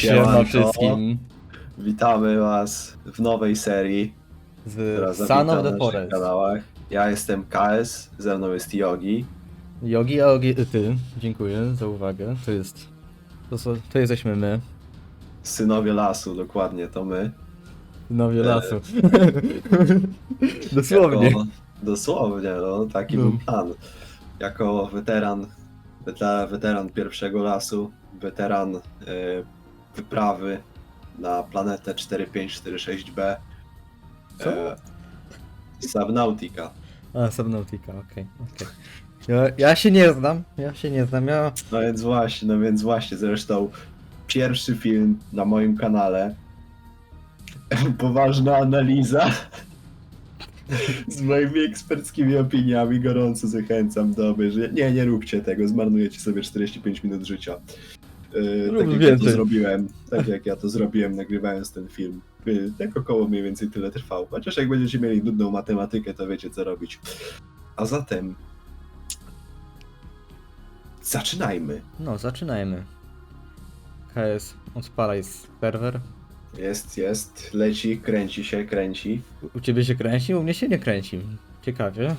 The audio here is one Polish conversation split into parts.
Siema wszystkim Witamy was w nowej serii, z Sun of the Forest. kanałach. Ja jestem KS, ze mną jest Yogi. Yogi, a Yogi, ty, dziękuję za uwagę. To jest, to, są, to jesteśmy my, Synowie lasu, dokładnie, to my. nowie lasu. Dosłownie. Jako, dosłownie, no, taki No. był plan. Jako weteran, weteran pierwszego lasu, weteran e, wyprawy na planetę 4546b. Co? E, Subnautica. A, Subnautica, okej, okej. Ja, ja się nie znam, ja się nie znam, ja... No więc właśnie, no więc właśnie, zresztą pierwszy film na moim kanale. Poważna analiza z moimi eksperckimi opiniami. Gorąco zachęcam do obejrzenia. Nie, nie róbcie tego, zmarnujecie sobie 45 minut życia. Rób tak jak ja to zrobiłem, tak jak ja to zrobiłem nagrywając ten film. Tak około mniej więcej tyle trwał. Chociaż jak będziecie mieli nudną matematykę, to wiecie co robić. A zatem zaczynajmy. No, zaczynajmy. KS, odpalaj serwer. Jest, jest, leci, kręci się, kręci. U- U ciebie się kręci, u mnie się nie kręci. Ciekawie.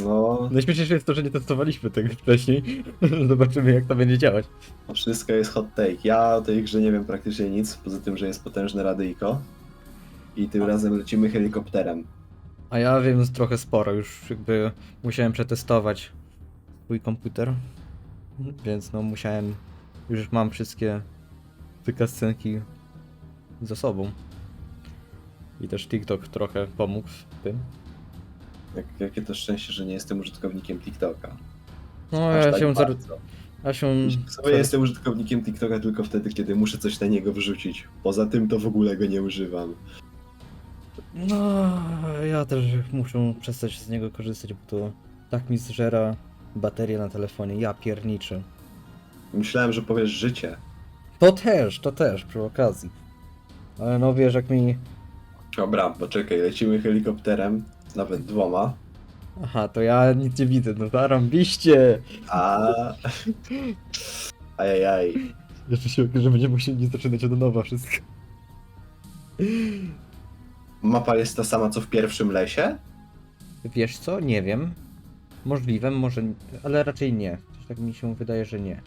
No, Najśmieszniejsze jest to, że nie testowaliśmy tego wcześniej. Zobaczymy jak to będzie działać. wszystko jest hot take. Ja o tej grze nie wiem praktycznie nic, poza tym, że jest potężne radyjko. I tym razem lecimy helikopterem. A ja wiem trochę sporo, już jakby musiałem przetestować swój komputer, więc no musiałem, już mam wszystkie wykascenki za sobą. I też TikTok trochę pomógł w tym. Jak, jakie to szczęście, że nie jestem użytkownikiem TikToka. No Aż ja tak się, zar... bardzo. ja się... Sobie jestem użytkownikiem TikToka tylko wtedy, kiedy muszę coś na niego wrzucić. Poza tym to w ogóle go nie używam. No, ja też muszę przestać z niego korzystać, bo to tak mi zżera baterię na telefonie, ja pierniczę. Myślałem, że powiesz życie. To też, to też, przy okazji. Ale no wiesz, jak mi Dobra, poczekaj, lecimy helikopterem, nawet dwoma. Aha, to ja nic nie widzę, no zarąbiście! A. Ajajaj. Jeszcze się okaże, że będziemy musieli zaczynać od nowa wszystko. Mapa jest ta sama co w pierwszym lesie? Wiesz co? Nie wiem. Możliwe, może, ale raczej nie. Coś tak mi się wydaje, że nie.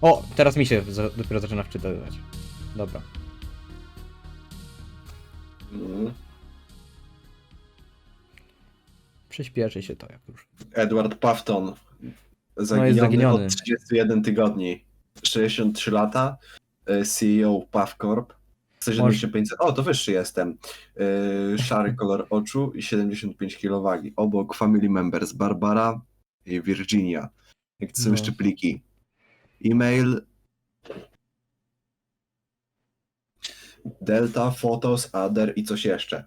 O, teraz mi się za, dopiero zaczyna wczytywać. Dobra. Mm. Przyspieszy się to jak już. Edward Pafton. Zaginiony, No, zaginiony. od 31 tygodni. 63 lata. CEO Puff Corp. 175. O, to wyższy jestem. E, Szary kolor oczu i 75 kg wagi. Obok family members Barbara i Virginia. Jak to są No. jeszcze pliki. E-mail. Delta, Photos, Other i coś jeszcze.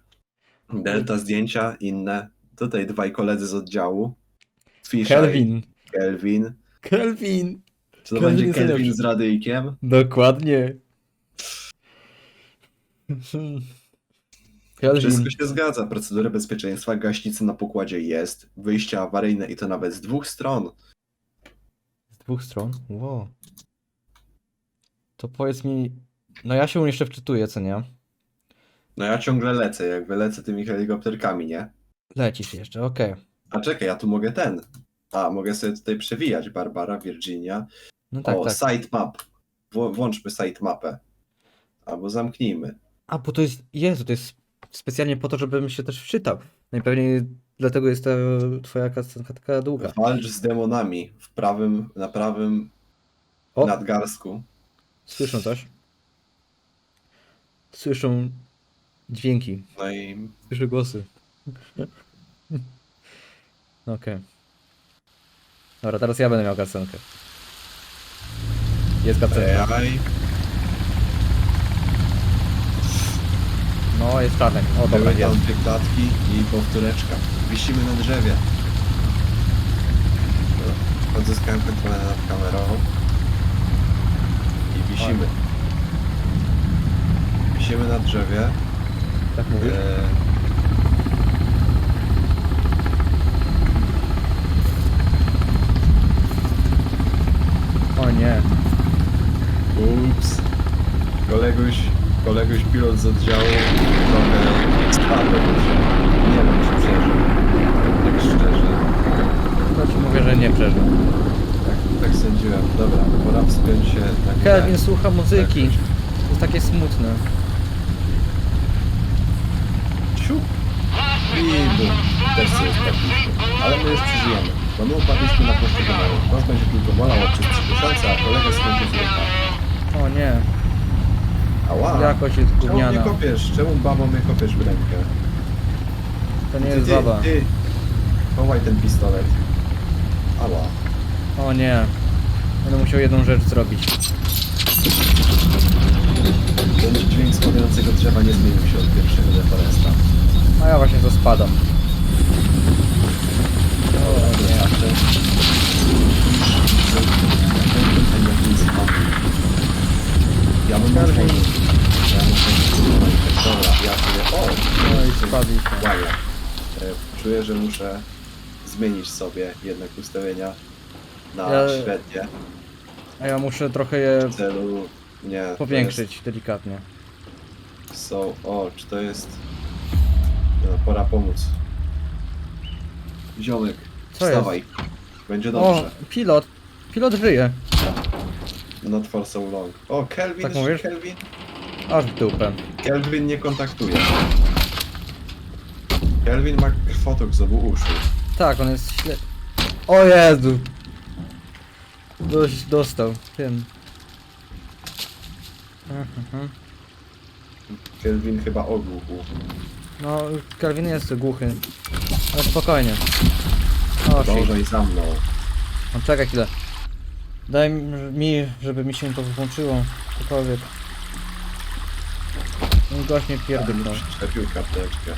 Delta zdjęcia, inne. Tutaj dwaj koledzy z oddziału. Kelvin! Kelvin. Kelvin! Czy to Kelvin będzie jest Kelvin najlepszy. z radyjkiem? Dokładnie. Kelvin. Wszystko się zgadza. Procedury bezpieczeństwa, gaśnicy na pokładzie jest, wyjście awaryjne i to nawet z dwóch stron. Z dwóch stron? Wow. To powiedz mi. No ja się jeszcze wczytuję, co nie? No ja ciągle lecę, jak wylecę tymi helikopterkami, nie? Lecisz jeszcze, okej. A czekaj, ja tu mogę ten. A, mogę sobie tutaj przewijać. Barbara, Virginia. No tak, o, tak. sitemap. Wło- Włączmy sitemapę. Albo zamknijmy. A, bo to jest. Jezu, to jest specjalnie po to, żebym się też wczytał. Najpewniej dlatego jest ta twoja kastenka taka długa. Walcz z demonami w prawym, na prawym O, nadgarstku. słyszą coś? Słyszą dźwięki, No i słyszę głosy. Okej. Dobra, teraz ja będę miał kastenkę. Jest kastenka. AI. No, jest czarnek. O, dobra, Były jest. tam dwie klatki i powtóreczka. Wisimy na drzewie. Odzyskałem kontrolę nad kamerą. I wisimy. Wisimy na drzewie. Tak mówisz? E... O nie. Ups. Koleguś, koleguś pilot z oddziału trochę spadł. Nie wiem, czy przeżył. Tak szczerze. To ci mówię, że nie przeżył. Tak, tak sądziłem. Dobra, pora wspiąć się górę. Kelvin słucha muzyki. To jest takie smutne. Ciup. I bum. Też jest tak. Ale my już przeżyjemy. Bo my upadliśmy na domoru. Nas będzie tylko bolało przez 3 miesiące, a kolega skończy z ręka. O nie, Ała! jakość jest Czemu mnie gówniana. kopiesz? Czemu babą mnie kopiesz w rękę? To nie jest baba. Ty. Chowaj ten pistolet. Ała. O nie. Będę musiał jedną rzecz zrobić. Ten dźwięk spadającego drzewa nie zmienił się od pierwszego deforesta. A ja właśnie to spadam. Ja bym otworzył. Ja muszę... Dobra, ja sobie... O! No i spadliśmy. Uwaga. E, Czuję, że muszę zmienić sobie jednak ustawienia na Ja- średnie A ja muszę trochę je w celu... Nie. to powiększyć delikatnie. Jest, so, o, czy to jest... No, pora pomóc. Ziomek, Co wstawaj. Będzie O, dobrze. pilot. Pilot żyje. Not for so long. O, Kelvin, Tak mówisz? Kelvin? Aż w dupę. Kelvin nie kontaktuje. Kelvin ma krwotok z obu uszu. Tak, on jest śle... O Jezu! Dość dostał. Mhm. Kelvin chyba ogłuchł. No, Calvin jest głuchy. Ale spokojnie. Shit. Dążaj za mną. No, czekaj chwilę. Daj mi, żeby mi się to włączyło. Cokolwiek. No i gość mnie pierdyknął. Przyczepił karteczkę.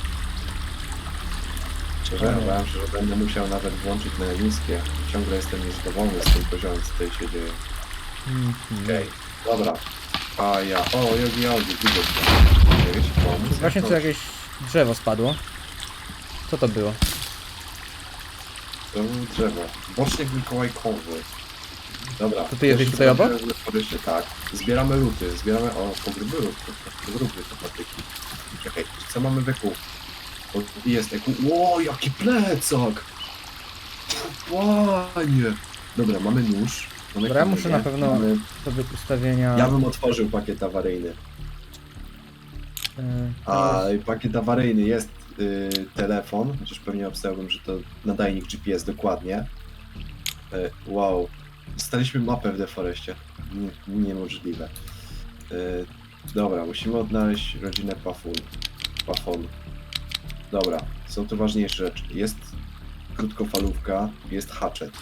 Szczerze, Ale- bałem się, że będę musiał nawet włączyć na niskie. Ciągle jestem niezadowolony z tym poziomem, co tutaj się dzieje. Mhm. Okej, dobra. A ja, o, jogi, jogi, widzę? Właśnie tu jakieś drzewo spadło. Co to było? To było drzewo. Bocznik Mikołajkowy. Dobra. To ty jesteś obok? sprawdziłem w Foreście, Tak. Zbieramy luty. Zbieramy, o, pogryby lód. Pogryby to patyki. Czekaj, co mamy w eku? O, jest eku. Ło, jaki plecak! Panie! Dobra, mamy nóż. Mamy Dobra, ja muszę na pewno- Mamy... Sobie ustawienia... Ja bym otworzył pakiet awaryjny. y, A pakiet awaryjny jest y, telefon, chociaż pewnie obstawiałbym, że to nadajnik GPS dokładnie. Y, wow, dostaliśmy mapę w Deforeście. Nie, niemożliwe. Y, dobra, musimy odnaleźć rodzinę Pafun. Pafon. Dobra, są tu ważniejsze rzeczy. Jest krótkofalówka, jest hatchet.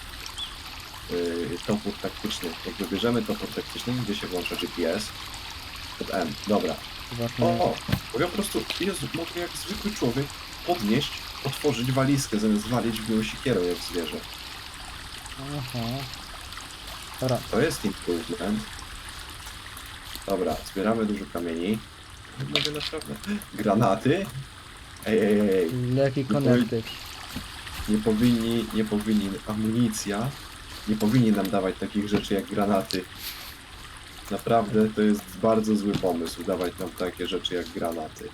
Y, topór taktyczny. Jak wybierzemy topór taktyczny, gdzie się włącza GPS, pod M. Dobra, Zobaczmy. o, mogę po prostu, Jezu, mogę jak zwykły człowiek podnieść, otworzyć walizkę, zamiast walić w nią siekierą jak zwierzę. Aha. Dobra, To jest improvement. Dobra, zbieramy dużo kamieni. Mogę naprawdę... Granaty? Ej, ej, ej, ej. leki connected. nie powinni, nie powinni, amunicja, nie powinni nam dawać takich rzeczy jak granaty. Naprawdę to jest bardzo zły pomysł, dawać nam takie rzeczy jak granaty.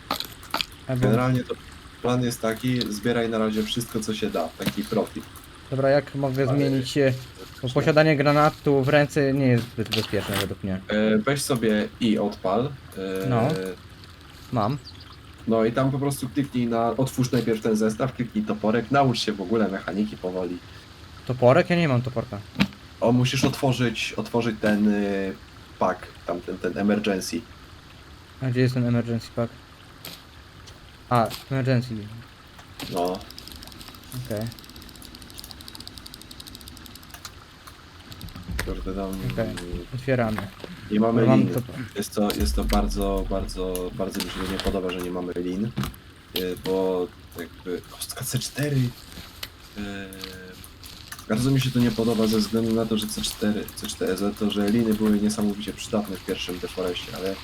Generalnie to plan jest taki, zbieraj na razie wszystko co się da, taki profit. Dobra, jak mogę Ale- zmienić? Bo posiadanie granatu w ręce nie jest zbyt bezpieczne według mnie. E, weź sobie i odpal. E, No. Mam. no i tam po prostu kliknij na, otwórz najpierw ten zestaw, kliknij toporek, naucz się w ogóle mechaniki powoli. Toporek? Ja nie mam toporka. O, musisz otworzyć, otworzyć ten y, pack, tam ten, ten emergency. A gdzie jest ten emergency pack? A, emergency. No, Okej. kurde, tam Okej. Otwieramy. nie mamy Mam lin. to... Jest to, jest to bardzo, bardzo, bardzo mi się nie podoba, że nie mamy lin, y, bo jakby kostka C4 y, bardzo mi się to nie podoba ze względu na to, że C4, C4, za to, że liny były niesamowicie przydatne w pierwszym Deforeście, ale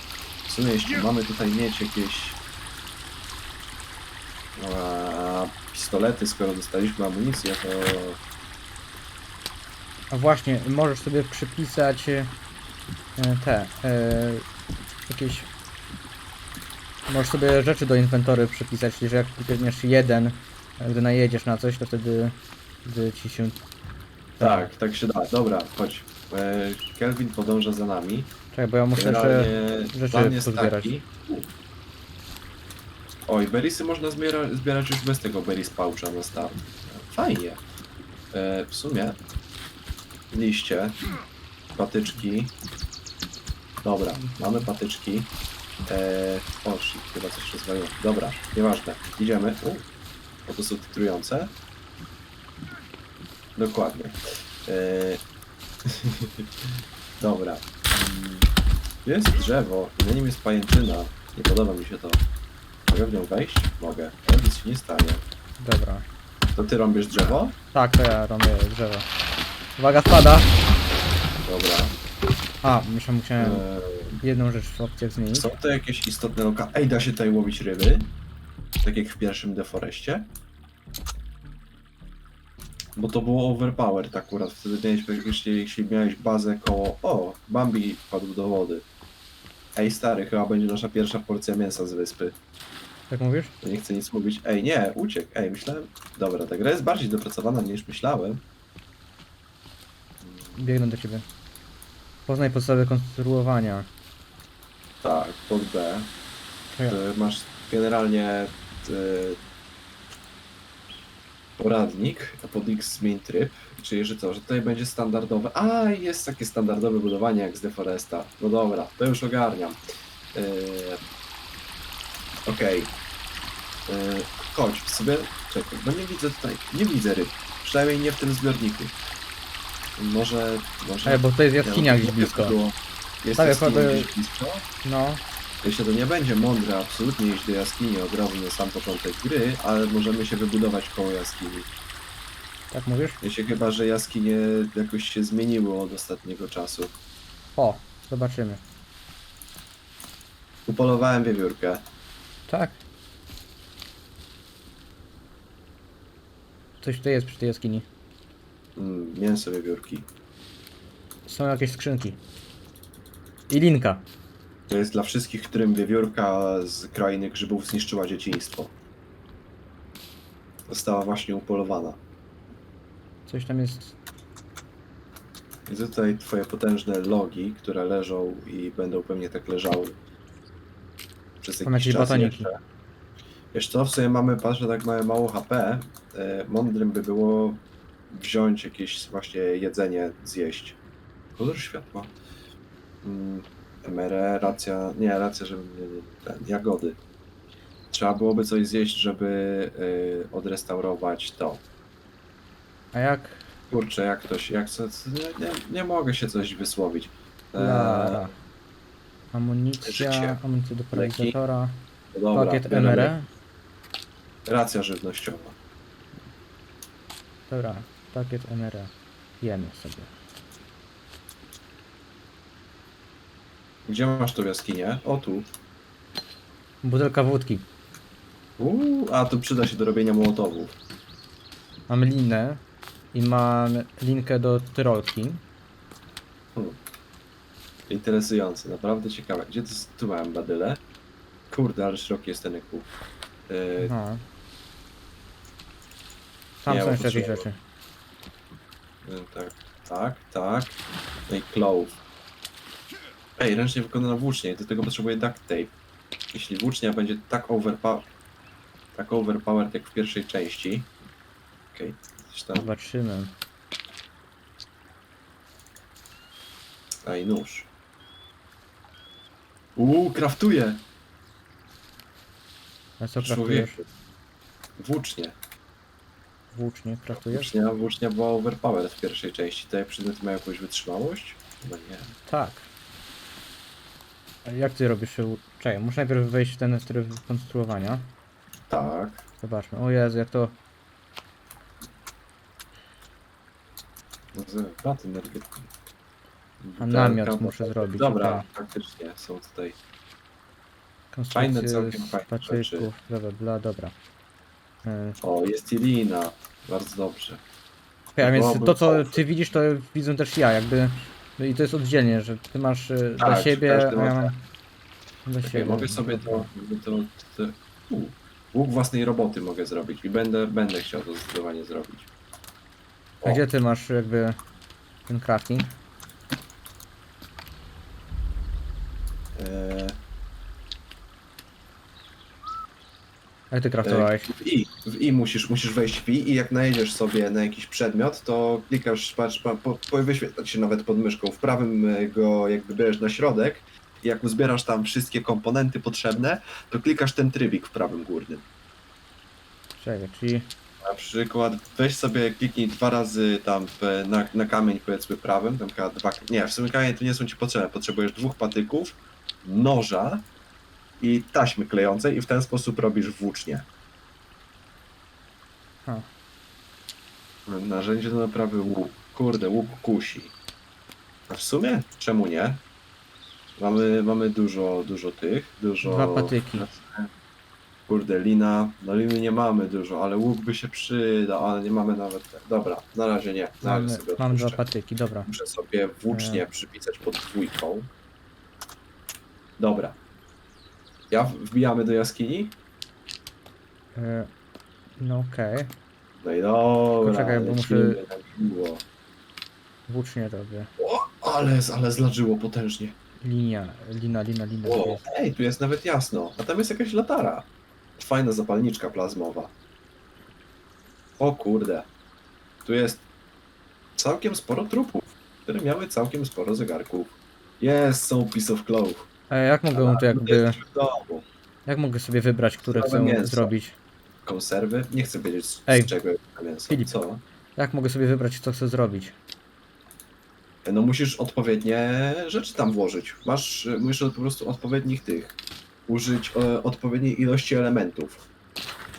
w sumie jeśli mamy tutaj mieć jakieś a, pistolety, skoro dostaliśmy amunicję, to A właśnie, możesz sobie przypisać e, te e, jakieś... Możesz sobie rzeczy do inwentory przypisać, czyli że jak klikniesz jeden, gdy najedziesz na coś, to wtedy, wtedy ci się... Tak, tak się da. Dobra, chodź. E, Kelvin podąża za nami. Czekaj, bo ja muszę jeszcze... Rzeczy pozbierać. taki. Oj, berisy można zbiera, zbierać już bez tego beris poucha na start. Fajnie. E, w sumie liście, patyczki. Dobra, mamy patyczki. E, o, shit, chyba coś rozwaliło. Dobra, nieważne. Idziemy. U, o, to są. Dokładnie. E, Dobra. Mm, Jest drzewo i na nim jest pajęczyna. Nie podoba mi się to. Mogę w nią wejść? Mogę. Ale nic się nie stanie. Dobra. To ty rąbiesz drzewo? Tak, to ja robię drzewo. Uwaga, spada! Dobra. A, muszę, musiałem Eee, jedną rzecz w opcjach zmienić. są to jakieś istotne loka... Ej, da się tutaj łowić ryby? Tak jak w pierwszym deforeście? Bo to było overpowered akurat. Wtedy miałeś, jeśli, jeśli miałeś bazę koło... O, Bambi wpadł do wody. Ej, stary, chyba będzie nasza pierwsza porcja mięsa z wyspy. Jak mówisz? To nie chcę nic mówić. Ej, nie, uciekł. Ej, myślałem... Dobra, ta gra jest bardziej dopracowana niż myślałem. Biegnę do ciebie. Poznaj podstawy konstruowania. Tak, pod B. Ty masz generalnie y, poradnik, a pod X zmień tryb. Czyli, że co, że tutaj będzie standardowe. A, jest takie standardowe budowanie jak z Deforesta. No dobra, to już ogarniam. Y, Okej. Y, Chodź sobie. Czekaj, bo nie widzę tutaj. Nie widzę ryb. Przynajmniej nie w tym zbiorniku. Może. może Ej, bo tutaj jest jaskinia Ja- gdzieś blisko. było- Jest Tak, jaskinia gdzieś blisko? No, Myślę, to nie będzie mądre absolutnie iść do jaskini na sam początek gry, ale możemy się wybudować koło jaskini. tak mówisz? Jeśli chyba, że jaskinie jakoś się zmieniły od ostatniego czasu. O, zobaczymy. Upolowałem wiewiórkę. Tak. Coś tutaj jest przy tej jaskini. Mm, mięso wiewiórki. Są jakieś skrzynki. I linka. To jest dla wszystkich, którym wiewiórka z krainy grzybów zniszczyła dzieciństwo. Została właśnie upolowana. Coś tam jest. Widzę tutaj twoje potężne logi, które leżą i będą pewnie tak leżały. Przez Mam jakiś jakieś czas batoniki. jeszcze. Wiesz co, w sumie mamy, patrzę, tak mamy mało HP. E, mądrym by było wziąć jakieś właśnie jedzenie, zjeść. Kolor światła. Mm, MRE, racja, nie, racja, żeby ten, jagody. Trzeba byłoby coś zjeść, żeby y, odrestaurować to. A jak? Kurczę, jak ktoś, jak co, nie, nie, nie mogę się coś wysłowić. E, Lara. Amunicja, życie. amunicja do paralizatora, no dobra, pakiet MRE. Racja żywnościowa. Dobra, pakiet MRE. Jemy sobie. Gdzie masz tą jaskinię? O tu. Butelka wódki. Uuu, a tu przyda się do robienia mołotowów. Mam linę i mam linkę do tyrolki. Hmm. Interesujące, naprawdę ciekawe. Gdzie to, tu mam badyle? Kurde, ale szeroki jest ten ekip. Yy, Aha. Tam Nie, są jeszcze jakieś potrzeba- rzeczy. yy, tak, tak, tak. No i clove. Ej, ręcznie wykonana włócznia i do tego potrzebuję duct tape. Jeśli włócznia będzie tak overpowered, tak overpowered jak w pierwszej części. Okej, coś tam. Zobaczymy. A i nóż. Uuu, kraftuję! A co kraftujesz? Włócznie. Włócznie kraftujesz? Włócznia, włócznia była overpowered w pierwszej części. Tutaj przedmioty mają jakąś wytrzymałość? Chyba nie. Tak. Jak ty robisz? się- Czekaj, muszę najpierw wejść w ten tryb konstruowania. Tak. Zobaczmy. O Jezu, jak to... Bat energetyczny. A namiot muszę zrobić, Dobra, faktycznie są tutaj. Konstrukcje całkiem z fajne patyków, bla bla bla, dobra. E, O, jest Irina. Bardzo dobrze. Okej, a więc to co ty widzisz, to widzę też ja, jakby... No i to jest oddzielnie, że ty masz e, dla Tak, że siebie, każdy a ja ma- mam... Czekaj, siebie. mogę sobie to... to, to u, łuk własnej roboty mogę zrobić i będę, będę chciał to zdecydowanie zrobić. A gdzie ty masz jakby ten crafting? Eee, Jak ty craftowałeś? W I, w I musisz, musisz wejść w I i jak najedziesz sobie na jakiś przedmiot, to klikasz, patrz, pa, po, po, wyświetla ci się nawet pod myszką. W prawym e, go jakby bierzesz na środek i jak uzbierasz tam wszystkie komponenty potrzebne, to klikasz ten trybik w prawym górnym. Czekaj, czyli Na przykład weź sobie, kliknij dwa razy tam w, na, na kamień powiedzmy prawym, tam dwa, nie, w sumie kamienie tu nie są ci potrzebne, potrzebujesz dwóch patyków, noża i taśmy klejącej i w ten sposób robisz włócznie. Ha. Narzędzie do naprawy łuk. Kurde, łuk kusi. A w sumie czemu nie? Mamy, mamy dużo, dużo tych, dużo... Dwa patyki. Kurde, lina. No liny nie mamy dużo, ale łuk by się przydał, ale nie mamy nawet... te- Dobra, na razie nie. Na razie mamy, sobie mam dwa odpuszczę. patyki, dobra. Muszę sobie włócznie przypisać pod dwójką. Dobra. Ja wbijamy do jaskini? E, no okej, No i dobra. Czekaj, bo muszę- lecimy, tak było. włócznie robię. O, ale, ale zladżyło potężnie. Linia, lina, lina, lina. O, jest? ej, tu jest nawet jasno. A tam jest jakaś latara. Fajna zapalniczka plazmowa. O kurde. Tu jest całkiem sporo trupów, które miały całkiem sporo zegarków. Jest, są piece of cloth. A jak mogę to jakby, jesteśmy w domu. jak mogę sobie wybrać, które Całe chcę mięso. zrobić? Konserwy? Nie chcę wiedzieć z, Ej, z czego jest to mięso. Filip. Co? Jak mogę sobie wybrać, co chcę zrobić? No musisz odpowiednie rzeczy tam włożyć. Masz, musisz po prostu odpowiednich tych, użyć e, odpowiedniej ilości elementów.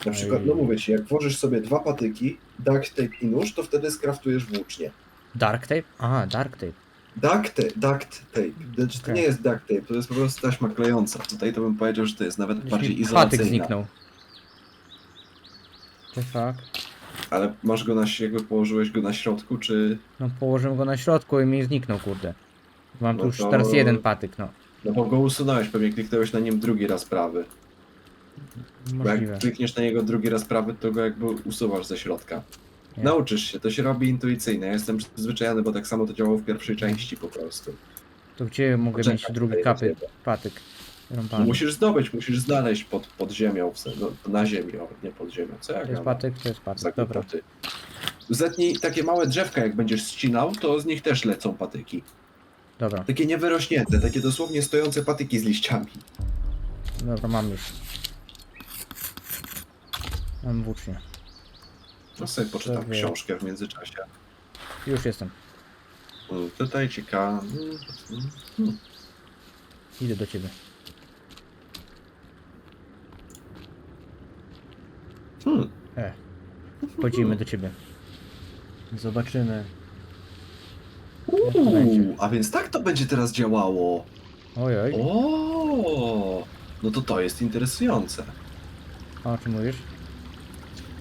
Na przykład, Ej. no mówię ci, jak włożysz sobie dwa patyki, duct tape i nóż, to wtedy skraftujesz włócznie. Dark tape? Aha, dark tape. Duct duct tape. Znaczy, to Okej. nie jest duct tape, to jest po prostu taśma klejąca. Tutaj to bym powiedział, że to jest nawet Gdzieś bardziej mi patyk izolacyjna. zniknął. The fuck? Ale masz go na, jakby położyłeś go na środku, czy... No położyłem go na środku i mi zniknął, kurde. Mam tu No już to- teraz jeden patyk, no. No bo go usunąłeś, pewnie kliknąłeś na nim drugi raz prawy. Bo Możliwe. jak klikniesz na niego drugi raz prawy, to go jakby usuwasz ze środka. Nie. Nauczysz się, to się robi intuicyjnie. Ja jestem przyzwyczajony, bo tak samo to działało w pierwszej części po prostu. To gdzie mogę Poczekaj, mieć drugi tutaj kapy, patyk? Rąbany. musisz zdobyć, musisz znaleźć pod, pod ziemią, w sen- no, na ziemi, o, nie pod ziemią. Co ja To jest gadam? patyk, to jest patyk, Za dobra. Zetnij takie małe drzewka, jak będziesz ścinał, to z nich też lecą patyki. Dobra, Takie niewyrośnięte, takie dosłownie stojące patyki z liściami. dobra, mam już. Mam włócznie. No sobie poczytam Sobie. książkę w międzyczasie. Już jestem. Mm, Tutaj ciekawe. Idę do ciebie. Hmm. E. Wchodzimy do ciebie. Zobaczymy. To? Uuu, a więc tak to będzie teraz działało. Oj, oj. O, no to to jest interesujące. A o czym mówisz?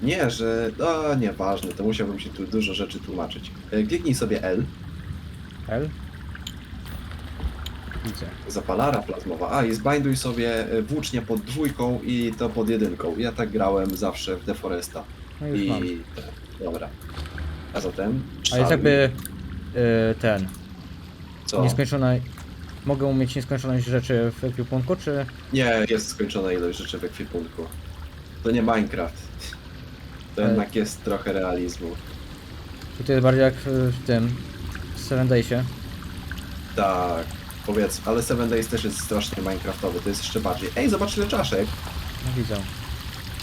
Nie, że. A, nieważne, to musiałbym się tu dużo rzeczy tłumaczyć. E, Kliknij sobie L, L? Widzę. zapalara plazmowa. A i zbinduj sobie e, włócznie pod dwójką i to pod jedynką. Ja tak grałem zawsze w Deforesta. No już mam. I. Dobra. A zatem. A jest jakby y, ten. Co? Nieskończona. Mogę mieć nieskończoność rzeczy w ekwipunku, czy. Nie, jest skończona ilość rzeczy w ekwipunku. To nie Minecraft. To Ale- jednak jest trochę realizmu. czy to jest bardziej jak y, w tym. W Seven Daysie? Tak, powiedz, ale Seven Days też jest strasznie Minecraftowy, to jest jeszcze bardziej. Ej, zobacz ile czaszek! No widzę.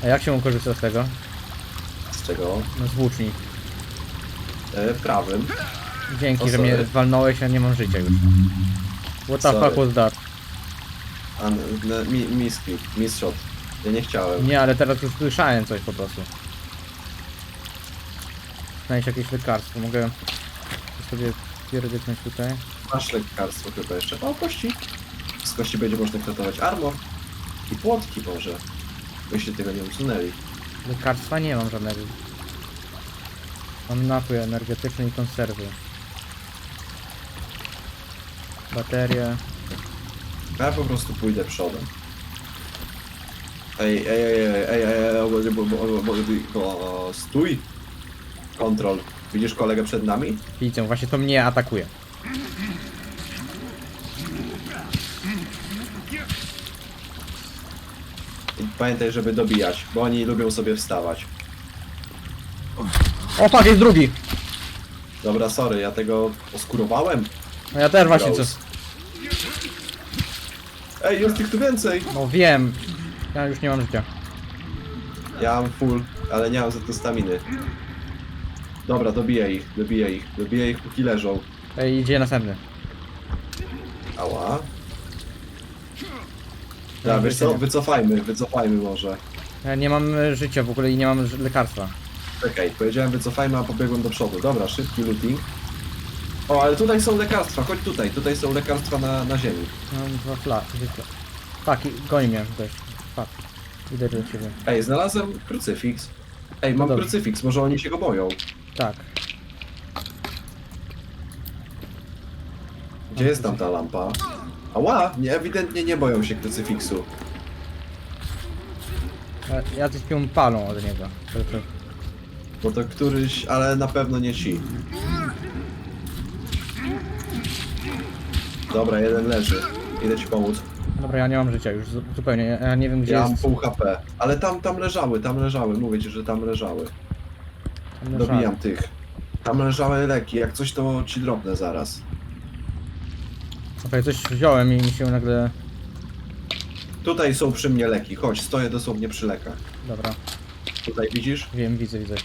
A jak się korzysta z tego? Z czego? No z włóczni. E, prawym. Dzięki, O, że mnie sorry. walnąłeś, a nie mam życia już. What the Sorry. fuck was that? A, n- n- mi, misklik, misshot. Ja nie chciałem. Nie, ale teraz już słyszałem coś po prostu. Znaleźć jakieś lekarstwo, mogę sobie pierdyknąć tutaj. Masz lekarstwo chyba jeszcze. O, kości. Z kości będzie można kratować armor. I płotki może. Byście tego nie usunęli. Lekarstwa nie mam żadnego. Mam napój energetyczny i konserwy. Baterie. Ja po prostu pójdę przodem. Ej, ej, ej, ej, ej, ej, ej, bo- bo- bo- bo- bo- stój! Kontrol. Widzisz kolegę przed nami? Widzę, właśnie to mnie atakuje. I pamiętaj, żeby dobijać, bo oni lubią sobie wstawać. O fuck, jest drugi! Dobra, sorry, ja tego oskurowałem. No ja też właśnie Gross. co... Ej, jest ich tu więcej! No wiem. Ja już nie mam życia. Ja mam full, ale nie mam za to staminy. Dobra, dobiję ich, dobiję ich, dobiję ich póki leżą. Ej, idzie następny. Ała. Wiesz co, wycofajmy, wycofajmy może. Ja nie mam e, życia w ogóle i nie mam ż- lekarstwa. Czekaj, powiedziałem wycofajmy, a pobiegłem do przodu. Dobra, szybki looting. O, ale tutaj są lekarstwa, chodź tutaj, tutaj są lekarstwa na, na ziemi. Mam dwa fla, dwie fla. Fuck, i- goni mnie ktoś. Fuck. Idę do ciebie. Ej, znalazłem krucyfiks. Ej, mam Dobrze. krucyfiks, może oni się go boją. Tak. Gdzie jest tam ta lampa? Ała, nie, ewidentnie nie boją się krucyfiksu. Ja- Jacyś pią palą od niego. To, to, Bo to któryś, ale na pewno nie ci. Dobra, jeden leży. Idę ci pomóc. Dobra, ja nie mam życia już zu- zupełnie. Ja ja nie wiem gdzie Ja mam jest. pół HP. Ale tam, tam leżały, tam leżały. Mówię ci, że tam leżały. Dobijam tych. Tam leżały leki, jak coś to ci drobne zaraz. Okej, coś wziąłem i mi się nagle... Tutaj są przy mnie leki, chodź, stoję dosłownie przy lekach. Dobra, Tutaj widzisz? wiem, widzę, widzę.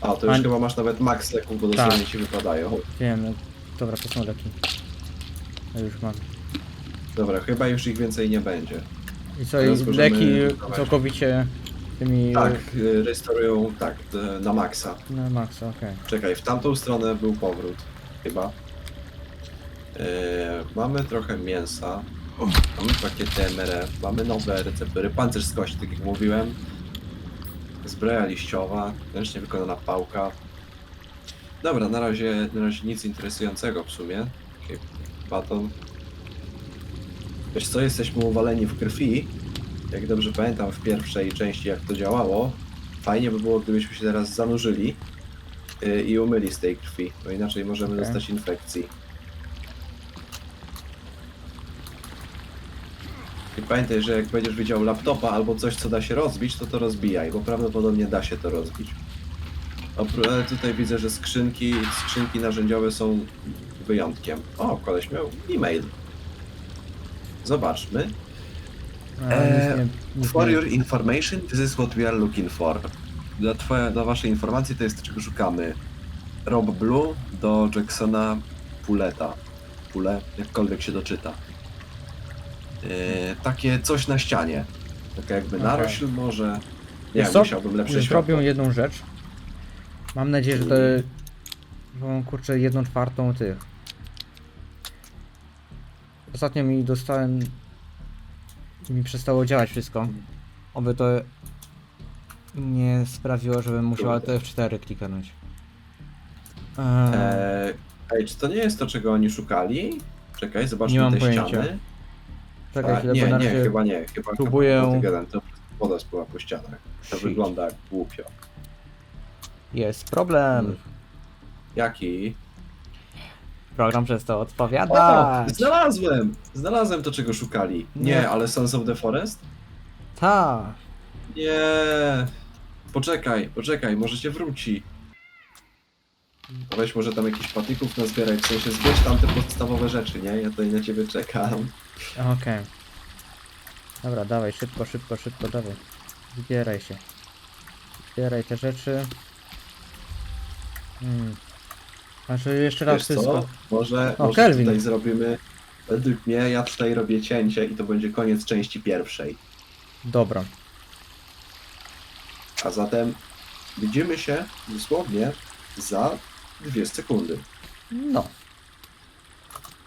A, to już An- chyba masz nawet max leków, bo dosłownie Tak. ci wypadają. Wiem, no, dobra, to są leki. Ja już mam. Dobra, chyba już ich więcej nie będzie. I co, Teraz i możemy leki całkowicie tymi... Tak, y, restorują, tak, na maksa. Na maksa, okej. Czekaj, w tamtą stronę był powrót, chyba. Yy, mamy trochę mięsa. Mamy pakiety MRF, mamy nowe receptory, pancerz z kości, tak jak mówiłem. Zbroja liściowa, ręcznie wykonana pałka. Dobra, na razie, na razie nic interesującego w sumie. Taki baton. Wiesz co, jesteśmy uwaleni w krwi. Jak dobrze pamiętam w pierwszej części jak to działało. Fajnie by było, gdybyśmy się teraz zanurzyli yy, i umyli z tej krwi, bo inaczej możemy Okej. dostać infekcji. I pamiętaj, że jak będziesz widział laptopa albo coś, co da się rozbić, to to rozbijaj, bo prawdopodobnie da się to rozbić. Opró- ale tutaj widzę, że skrzynki, skrzynki narzędziowe są wyjątkiem. O, koleś miał e-mail. Zobaczmy. Nic For your information, this is what we are looking for. Dla, twoja, dla waszej informacji to jest czego szukamy. Rob Blue do Jacksona Puleta. Pule, jakkolwiek się doczyta. Yy, takie coś na ścianie. Taka jakby Okej. narośl może. Nie Wiesz musiałbym lepsze światło. jedną rzecz. Mam nadzieję, że to... Bo kurczę, jedną czwartą tych. Ostatnio mi dostałem... Mi przestało działać wszystko. Oby to nie sprawiło, żebym musiał Kurde. Alt F4 kliknąć. Eee, Eee, ej, czy to nie jest to, czego oni szukali? Czekaj, zobaczmy Nie mam te pojęcia. ściany. czekaj A, chwilę, nie, bo na nie, razie chyba nie. Chyba próbuję- chyba gadam, to woda spływa po ścianach. To Shit. wygląda jak głupio. jest problem. Jaki? Program przestał O, odpowiadać. znalazłem! Znalazłem to, czego szukali. Nie, Nie. ale Sons of the Forest? Ta. Nie. Poczekaj, poczekaj, może cię wróci. Weź może tam jakichś patyków nazbieraj, w sensie zbierz tam te podstawowe rzeczy, nie? Ja tutaj na ciebie czekam. Okej. Dobra, dawaj, szybko, szybko, szybko, dawaj. Zbieraj się. Zbieraj te rzeczy. Hmm. Znaczy jeszcze raz Wiesz wszystko. co? Może, O, może Kelvin. tutaj zrobimy... Według mnie ja tutaj robię cięcie i to będzie koniec części pierwszej. Dobra. A zatem widzimy się dosłownie za dwie sekundy. No.